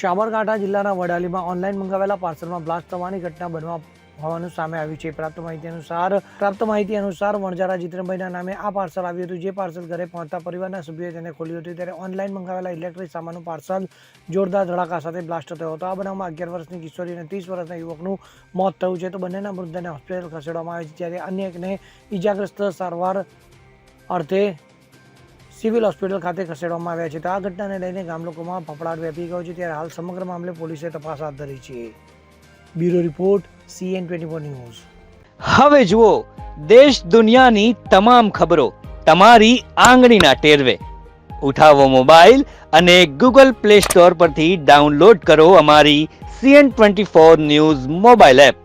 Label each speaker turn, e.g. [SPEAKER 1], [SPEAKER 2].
[SPEAKER 1] સાબરકાંઠા જિલ્લાના વડાલીમાં online મંગાવેલા પાર્સલમાં blast થવાની ઘટના બનવા હોવાનું સામે આવ્યું છે. પ્રાપ્ત માહિતી અનુસાર પ્રાપ્ત માહિતી અનુસાર વણજારા જીતનભાઈના નામે આ પાર્સલ આવ્યું હતું. જે પાર્સલ ઘરે પહોંચતા પરિવારના સભ્યોએ તેને ખોલ્યું હતું. ત્યારે ઓનલાઈન મંગાવેલા ઇલેક્ટ્રિક સામાનનું પાર્સલ જોરદાર ધડાકા સાથે બ્લાસ્ટ થયો હતો. આ બનાવમાં અગિયાર વર્ષની કિશોરી અને ત્રીસ વર્ષના યુવકનું મોત થયું છે. તો બંનેના મૃતદેહને હોસ્પિટલ ખસેડવામાં આવે છે. જ્યારે અન્ય એકને ઈજાગ્રસ્ત સારવાર અર્થે સિવિલ હોસ્પિટલ ખાતે ખસેડવામાં આવ્યા છે. તો આ ઘટનાને લઈને ગામ લોકોમાં ફફડાટ વ્યાપી ગયો છે. ત્યારે હાલ સમગ્ર મામલે પોલીસે તપાસ હાથ ધરી છે. Bureau report, CN twenty news.
[SPEAKER 2] હવે જુઓ, દેશ દુનિયાની તમામ ખબરો તમારી આંગળીના ટેરવે. ઉઠાવો મોબાઈલ અને ગૂગલ પ્લે સ્ટોર પરથી ડાઉનલોડ કરો અમારી CN twenty four news mobile app.